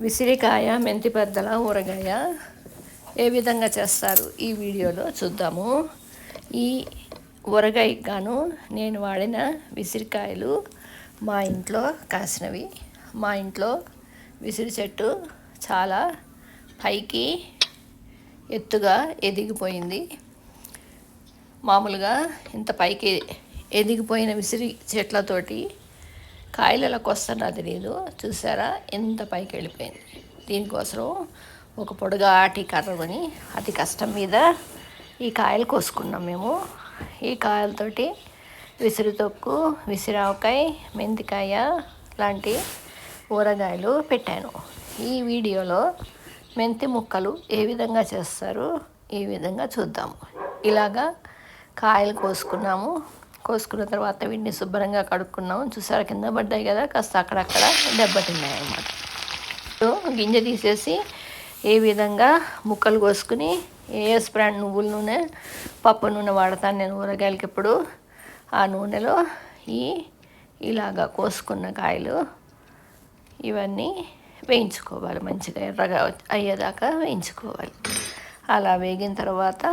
విసిరికాయ మెంతి పెద్దల ఊరగాయ ఏ విధంగా చేస్తారు ఈ వీడియోలో చూద్దాము. ఈ ఊరగాయకి గాను నేను వాడిన విసిరికాయలు మా ఇంట్లో కాసినవి. మా ఇంట్లో విసిరి చెట్టు చాలా పైకి ఎత్తుగా ఎదిగిపోయింది. మామూలుగా ఇంత పైకి ఎదిగిపోయిన విసిరి చెట్లతోటి కాయలు ఎలా కొస్తానో తెలియదు చూసారా? ఎంత పైకి వెళ్ళిపోయింది దీనికోసం ఒక పొడుగాటి కర్రని అతి కష్టం మీద ఈ కాయలు కోసుకున్నాం మేము. ఈ కాయలతోటి విసిరి తొక్కు విసిరావకాయ మెంతికాయ లాంటి ఊరగాయలు పెట్టాను. ఈ వీడియోలో మెంతి ముక్కలు ఏ విధంగా చేస్తారు ఈ విధంగా చూద్దాము. ఇలాగా కాయలు కోసుకున్నాము. కోసుకున్న తర్వాత వీటిని శుభ్రంగా కడుక్కున్నాం. చూసారా కింద పడ్డాయి కదా? కాస్త అక్కడక్కడ దెబ్బతిన్నాయి అన్నమాట గింజ తీసేసి ఏ విధంగా ముక్కలు కోసుకుని ఏ స్ప్రాండ్ నువ్వుల నూనె పప్పు నూనె వాడతాను నేను ఊరగాయలకి ఇప్పుడు ఆ నూనెలో ఈ ఇలాగా కోసుకున్న కాయలు ఇవన్నీ వేయించుకోవాలి. మంచిగా ఎర్రగా అయ్యేదాకా వేయించుకోవాలి. అలా వేగిన తర్వాత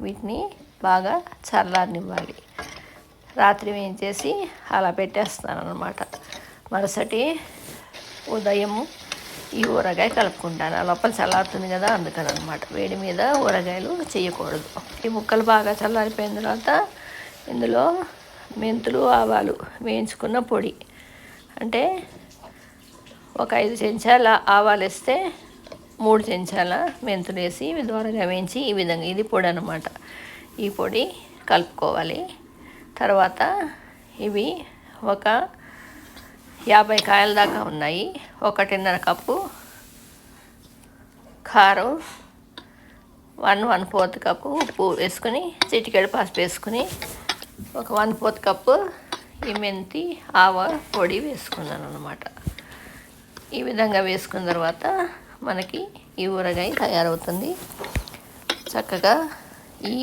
వీటిని బాగా చల్లారనివ్వాలి. రాత్రి వేయించేసి అలా పెట్టేస్తాను అనమాట మరుసటి ఉదయము ఈ ఊరగాయ కలుపుకుంటాను. లోపల చల్లారుతుంది కదా అందుకని అనమాట వేడి మీద ఊరగాయలు చేయకూడదు. ఈ ముక్కలు బాగా చల్లారిపోయిన తర్వాత ఇందులో మెంతులు ఆవాలు వేయించుకున్న పొడి. అంటే ఒక ఐదు చెంచాల ఆవాలు వేస్తే మూడు చెంచాల మెంతులు వేసి దూరంగా వేయించి ఈ విధంగా ఇది పొడి అనమాట ఈ పొడి కలుపుకోవాలి. తర్వాత ఇవి ఒక యాభై కాయల దాకా ఉన్నాయి. ఒకటిన్నర కప్పు కారం వన్ వన్ ఫోర్త్ కప్పు ఉప్పు వేసుకొని చిటికెడు పసుపు వేసుకుని ఒక వన్ ఫోర్త్ కప్పు ఈ మెంతి ఆవ పొడి వేసుకున్నాను అనమాట ఈ విధంగా వేసుకున్న తర్వాత మనకి ఈ ఊరగాయ తయారవుతుంది. చక్కగా ఈ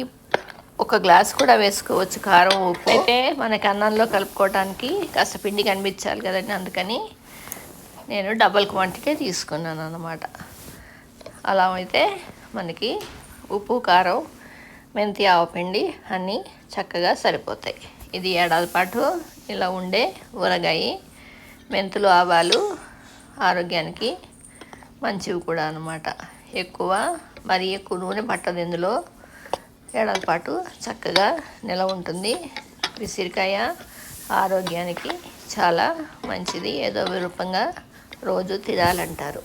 ఒక గ్లాస్ కూడా వేసుకోవచ్చు కారం ఉప్పు. అయితే మనకి అన్నంలో కలుపుకోవడానికి కాస్త పిండి కనిపించాలి కదండి అందుకని నేను డబల్ క్వాంటిటీ తీసుకున్నాను అన్నమాట. అలా అయితే మనకి ఉప్పు కారం మెంతి ఆవపిండి అన్నీ చక్కగా సరిపోతాయి. ఇది ఏడాది పాటు ఇలా ఉండే ఊరగాయ మెంతులు ఆవాలు ఆరోగ్యానికి మంచివి కూడా అనమాట ఎక్కువ మరి ఎక్కువ నూనె పట్టదు ఇందులో. ఏడాది పాటు చక్కగా నిలవ ఉంటుంది. విసిరికాయ ఆరోగ్యానికి చాలా మంచిది. ఏదో విరూపంగా రోజు తినాలంటారు.